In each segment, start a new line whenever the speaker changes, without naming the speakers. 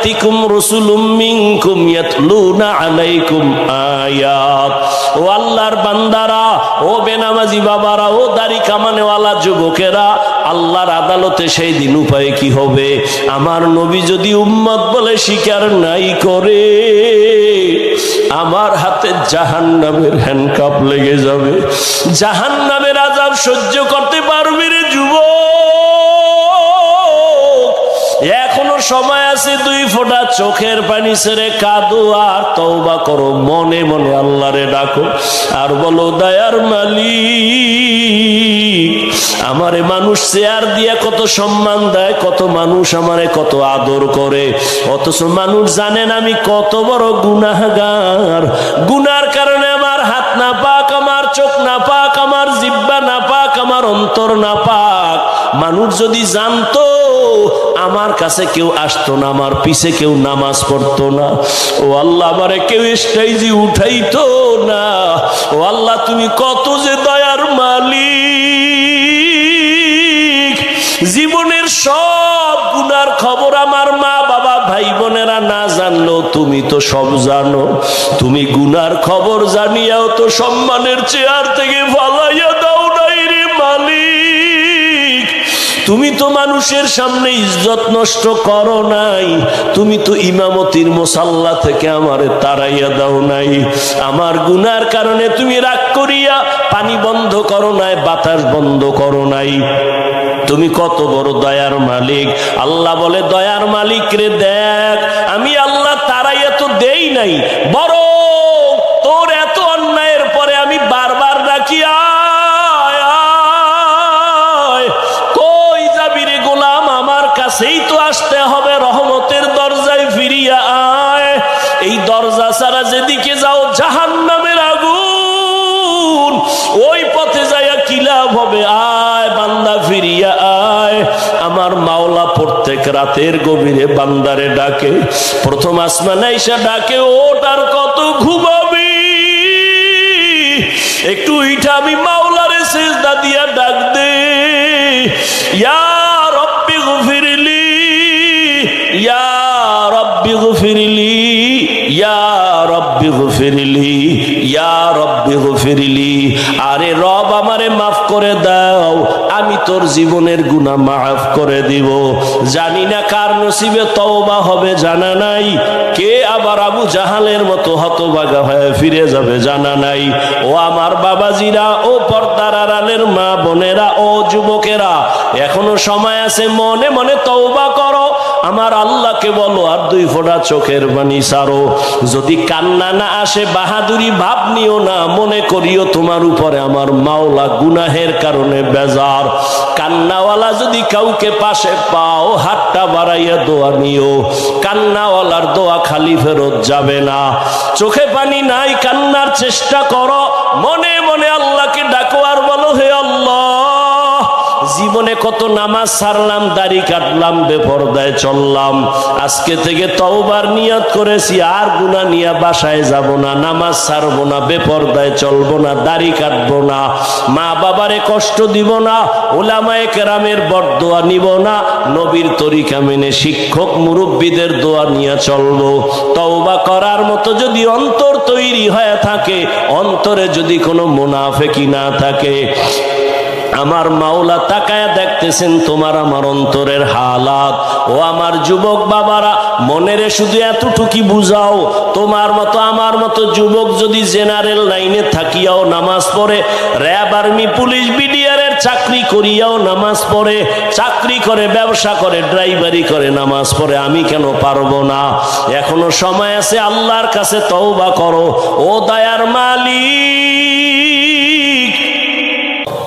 ইয়াতিকুম রাসূলুম মিনকুম ইয়াতলুনা আলাইকুম আয়াত। ও আল্লাহর ও বেনামাজি বাবারা, ও দাড়ি কামানেওয়ালা যুবকেরা, আল্লাহর আদালতে সেই দিন উপায় কি হবে? আমার নবী যদি উম্মত বলে স্বীকার নাই করে, আমার হাতে জাহান নামের হ্যান্ডকাপ লেগে যাবে। জাহান নামের আজাব সহ্য করতে পারবে রে সময় আছে, দুই ফোঁটা চোখের পানি ছেড়ে কাঁদো আর তওবা করো। মনে মনে আল্লাহরে ডাকো আর বলো, দয়ার মালিক, আমারে মানুষ চেয়ার দিয়ে কত সম্মান দেয়, কত মানুষ আমারে কত আদর করে। অথচ মানুষ জানেন আমি কত বড় গুনাহগার। গুনার কারণে আমার হাত না পাক, আমার চোখ না পাক, আমার জিব্বা না পাক, আমার অন্তর না পাক। মানুষ যদি জানতো আমার কাছে কেউ আসতো না, আমার পিছে কেউ নামাজ পড়তো না। ও আল্লাহ আমারে কেউ স্টেজে উঠাইতো না। ও আল্লাহ, তুমি কত যে দয়ার মালিক। জীবনের সব গুনার খবর আমার মা, বাবা, ভাই, বোনেরা না জানলো, তুমি তো সব জানো। তুমি গুনার খবর জানিয়াও তো সম্মানের চেয়ার থেকে ফালাইয়া তুমি তো মানুষের সামনে ইজ্জত নষ্ট করো নাই। তুমি তো ইমামতির মোসাল্লা থেকে আমারে তাড়াইয়া দাও নাই। আমার গুনার কারণে তুমি রাগ করিয়া পানি বন্ধ করো নাই, বাতাস বন্ধ করো নাই। তুমি কত বড় দয়ার মালিক। আল্লাহ বলে, দয়ার মালিক রে দেখ, আমি আল্লাহ তারাইয়া তো দেই নাই বড় কাছেই তো আসতে হবে রহমতের দরজায় ফিরিয়া আয়। এই দরজা ছাড়া যেদিকে যাও জাহান নামের আগুন। ওই পথে যাইয়া কি লাভ হবে? আয়, বান্দা, ফিরিয়া আয়। আমার মাওলা প্রত্যেক রাতের গভীরে বান্দারে ডাকে। প্রথম আসমান আইসা ডাকে ওটার কত ঘুমাবি? একটু ইটা আমি মাওলারে শেষ দিয়া ডাক দে। ইয়া আরে রব আমারে মাফ করে দাও, আমি তোর জীবনের মাফ করে দিব। জানি না কার নসিবে তওবা হবে, জানা নাই। কে আবার আবু জাহালের মতো হতভাগা হয়ে ফিরে যাবে, জানা নাই। ও আমার বাবাজিরা, ও পর্দার আড়ালের মা বোনেরা, ও যুবকেরা, এখনও সময় আছে, মনে মনে তওবা করো। আমার আল্লাহকে বলো, আর দুই ফোঁটা চোখের বাণী সারো। যদি কান্না না আসে, বাহাদুরি ভাব নিও না। মনে করিও তোমার উপরে আমার মাওলা গুনাহের কারণে বেজার। কান্নাওয়ালা যদি কাউকে পাশে পাও, হাতটা বাড়াইয়া দোয়া নিও। কান্নাওয়ালার দোয়া খালি ফেরত যাবে না। চোখে পানি নাই, কান্নার চেষ্টা করো। মনে মনে আল্লাহকে ডাকো জীবনে কত নামাজ সারলাম, দাড়ি কাটলাম, বেপরদায় চললাম। আজকে থেকে তওবার নিয়ত করেছি, আর গুনা নিয়ে বাসায় যাব না, নামাজ ছাড়বো না, বেপরদায় চলবো না, দাড়ি কাটবো না। মা বাবারে কষ্ট দিব না ওলামায়ে কেরামের বরদোয়া নিব না, নবীর তরিকা মেনে শিক্ষক, মুরব্বীদের দোয়া নিয়ে চলবো। তওবা করার মতো যদি অন্তর তৈরি হয়ে থাকে, অন্তরে যদি কোনো মুনাফেকি না থাকে আমার মাওলা তাকায় দেখতেছেন তোমার আমার অন্তরের হালাত। ও আমার যুবক বাবারা, মনেরে শুধু এতটুকি বুঝাও, তোমার মতো, আমার মতো যুবক যদি জেনারেল লাইনে থাকিয়াও নামাজ পড়ে, র্যাব আর্মি, পুলিশ বিডিআরের চাকরি করিয়াও নামাজ পড়ে, চাকরি করে, ব্যবসা করে, ড্রাইভারি করে, নামাজ পড়ে, আমি কেন পারব না? এখনও সময় আছে, আল্লাহর কাছে তওবা করো। ও দয়ার মালিক!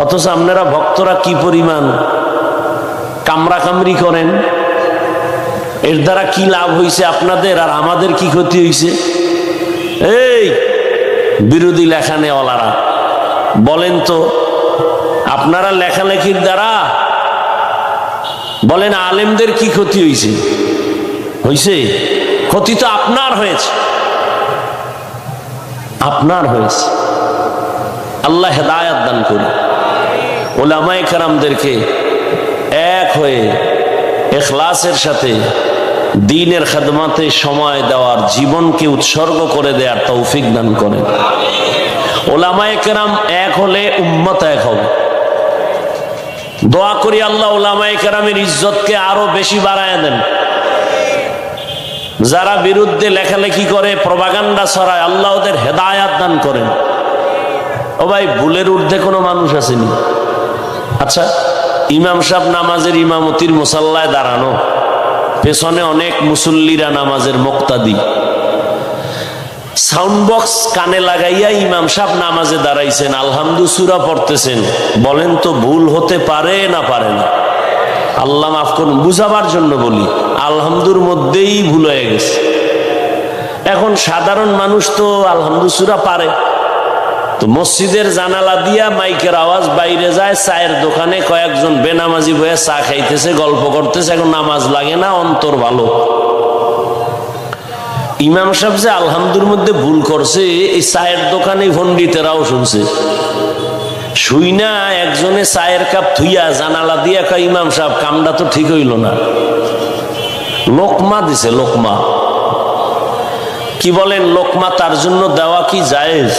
অথচ আপনারা ভক্তরা কি পরিমাণ কামরা কামরি করেন? এর দ্বারা কি লাভ হয়েছে আপনাদের? আর আমাদের কি ক্ষতি হয়েছে এই বিরোধী লেখা নেওয়ালারা বলেন তো, আপনারা লেখালেখির দ্বারা বলেন আলেমদের কি ক্ষতি হয়েছে হয়েছে ক্ষতি তো আপনার হয়েছে। আপনার হয়েছে। আল্লাহ হেদায়াত দান করি ওলামাই কারামদেরকে এক হয়ে এখলাসের সাথে দিনের খেদমাতে সময় দেওয়ার জীবনকে উৎসর্গ করে দেওয়ার তৌফিক দান করেন। ওলামায়ে কেরাম এক হলে উম্মত এক হবে। দোয়া করি আল্লাহ ওলামায়ে কেরামের ইজ্জতকে আরও বেশি বাড়ায় দেন। যারা বিরুদ্ধে লেখালেখি করে, প্রবাগান্ডা ছড়ায়, আল্লাহ ওদের হেদায়াত দান করেন। ও ভাই ভুলের ঊর্ধ্বে কোনো মানুষ আসেনি। আচ্ছা ইমাম সাহেব নামাজের ইমামতির মুসাল্লায় দাঁড়ানো। পেছনে অনেক মুসল্লিরা নামাজের মোক্তাদি। সাউন্ড বক্স কানে লাগাইয়া ইমাম সাহেব নামাজে দাঁড়াইছেন, আলহামদু সুরা পড়তেছেন। বলেন তো ভুল হতে পারে না পারে না? আল্লাহ মাফ করুন, বুঝাবার জন্য বলি, আলহামদুর মধ্যেই ভুল হয়ে গেছে। এখন সাধারণ মানুষ তো আলহামদু সুরা পারে। তো মসজিদের জানালা দিয়া মাইকের আওয়াজ বাইরে যায়, চায়ের দোকানে কয়েকজন বেনামাজি বয়ে চা খাইতেছে, গল্প করতেছে, এখন নামাজ লাগে না, অন্তর ভালো। ইমাম সাহেব যে আলহামদুর মধ্যে ভুল করছে, এই চায়ের দোকানে পন্ডিতেরাও শুনছে। শুই না, একজনে চায়ের কাপ থুইয়া জানালা দিয়া কয়, ইমাম সাহেব, কামটা তো ঠিক হইল না। লোকমা দিছে, লোকমা। কি বলেন, লোকমা তার জন্য দেওয়া কি জায়েজ?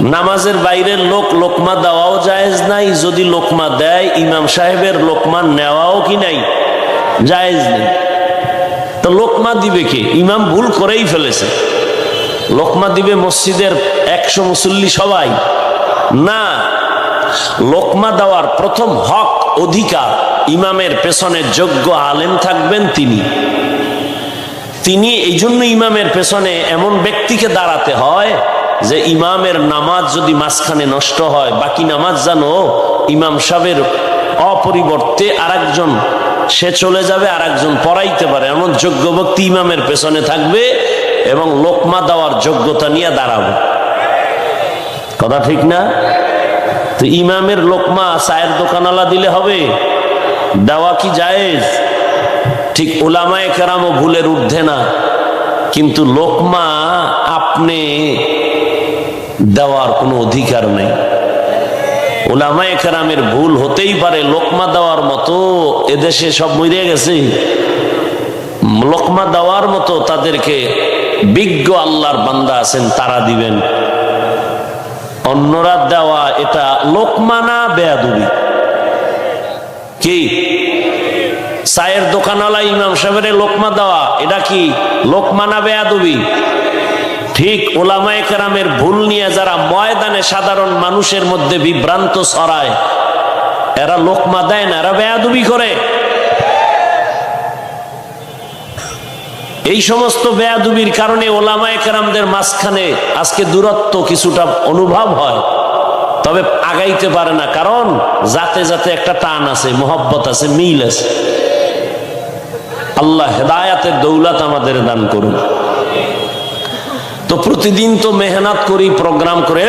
নামাজের বাইরের লোক লোকমা দেওয়াও জায়েজ নাই, যদি লোকমা দেয়, ইমাম সাহেবের লোকমা নেওয়াও কি নাই? জায়েজ নেই। তো লোকমা দিবে কে? ইমাম ভুল করেই ফেলেছে। লোকমা দিবে মসজিদের একশো মুসল্লি সবাই। না, লোকমা দেওয়ার প্রথম হক, অধিকার, ইমামের পেছনে যোগ্য আলেম থাকবেন তিনি। তিনি এই জন্য ইমামের পেছনে এমন ব্যক্তিকে দাঁড়াতে হয় যে ইমামের নামাজ যদি মাঝখানে নষ্ট হয়, বাকি নামাজ জানো, ইমাম সাহেবের অপরিবর্তে আরেকজন, সে চলে যাবে আর একজন পড়াইতে পারে। এমন যোগ্য ব্যক্তি ইমামের পেছনে থাকবে এবং লোকমা দেওয়ার যোগ্যতা নিয়ে দাঁড়াবে। কথা ঠিক না? তো ইমামের লোকমা চায়ের দোকানওয়ালা দিলে হবে। দেওয়া কি জায়েজ? ঠিক ওলামায় কেরামও ভুলের ঊর্ধ্বে না। কিন্তু লোকমা আপনি দেওয়ার কোনো অধিকার নেই। ওলামায় কেরামের ভুল হতেই পারে, লোকমা দেওয়ার মতো এদেশে সব মরিয়া গেছে। লোকমা দেওয়ার মতো তাদেরকে বিজ্ঞ আল্লাহর বান্দা আছেন, তারা দিবেন। অন্যরা দেওয়া এটা লোকমানা বেয়াদুবি। কি? চায়ের দোকানওয়ালা ইমাম সাহেবের লোকমা দেওয়া, এটা কি লোকমানা বেয়াদুবি? ঠিক ওলামায় কেরামের ভুল নিয়ে যারা ময়দানে সাধারণ মানুষের মধ্যে বিভ্রান্ত ছড়ায়, এরা লোকমা দেয় না, এরা বেয়াদুবি করে। এই সমস্ত বেয়াদুবির কারণে ওলামায় কেরামদের মাঝখানে আজকে দূরত্ব কিছুটা অনুভব হয়, তবে আগাইতে পারে না, কারণ যাতে যাতে একটা টান আছে, মোহব্বত আছে, মিল আছে। আল্লাহ হেদায়াতের দৌলত আমাদের দান করুন। তো প্রতিদিন তো মেহনত করি প্রোগ্রাম করে।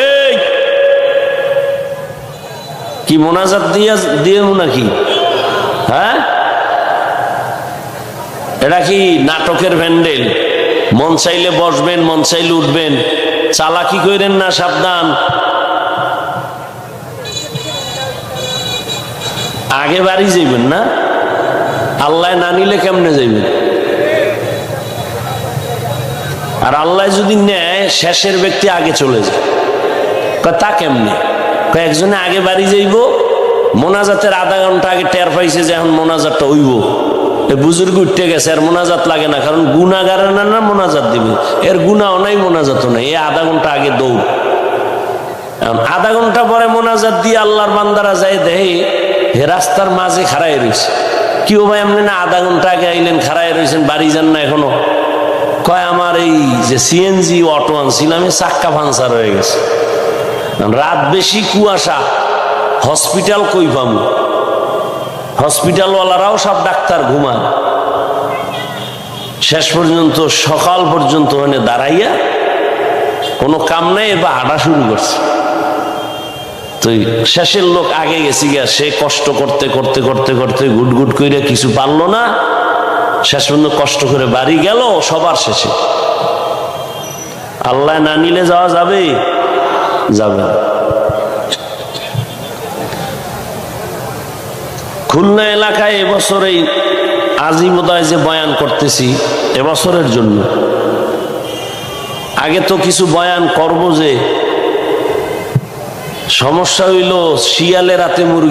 কি মোনাজাত দিয়া দিয়ে নাকি? হ্যাঁ? এটা কি নাটকের ভ্যান্ডেল মন চাইলে বসবেন, মন চাইলে উঠবেন। চালাকি করেন না, সাবধান। আগে বাড়ি যাইবেন না? আল্লাহ না নিলে কেমনে যাইবেন? আর আল্লাহ যদি নেয়, শেষের ব্যক্তি আগে চলে যায়। তা কেমনে? একজনে আগে বাড়ি যাইব, মোনাজাতের আধা ঘণ্টা আগে টের পাইছে যে এখন মোনাজাতটা হইব। বুজুর্গ উঠতে গেছে, আর মোনাজাত লাগে না, কারণ গুণাগারের না না মোনাজাত দিবে। এর গুণাও নাই, মোনাজাতও নাই, এ আধা ঘণ্টা আগে দৌড়। আধা ঘণ্টা পরে মোনাজাত দিয়ে আল্লাহর বান্দারা যায় দেহে হে রাস্তার মাঝে খাড়াই রয়েছে কি ও ভাই আপনি না আধা ঘণ্টা আগে আইলেন খাড়াই রয়েছেন বাড়ি যান না এখনও। কয়, আমার এই যে সিএনজি অটো আনছিলাম চাক্কা ফাংসার হয়ে গেছে। রাত বেশি কুয়াশা, হসপিটাল কই পাবো? হসপিটালওয়ালারাও সব ডাক্তার ঘুমায়। শেষ পর্যন্ত, সকাল পর্যন্ত ওখানে দাঁড়াইয়া কোনো কাম নাই, এবার হাঁটা শুরু করছে। তো শেষের লোক আগে গেছি গিয়া, সে কষ্ট করতে করতে করতে করতে গুট গুট করে কিছু পারল না। শেষ পর্যন্ত কষ্ট করে বাড়ি গেল, সবার শেষে। আল্লাহ না নিলে যাওয়া যাবে? যাবে খুলনা এলাকায় এবছর বোধহয় যে বয়ান করতেছি, এবছরের জন্য। আগে তো কিছু বয়ান করব যে, সমস্যা হইল শিয়ালে রাতে মুরগি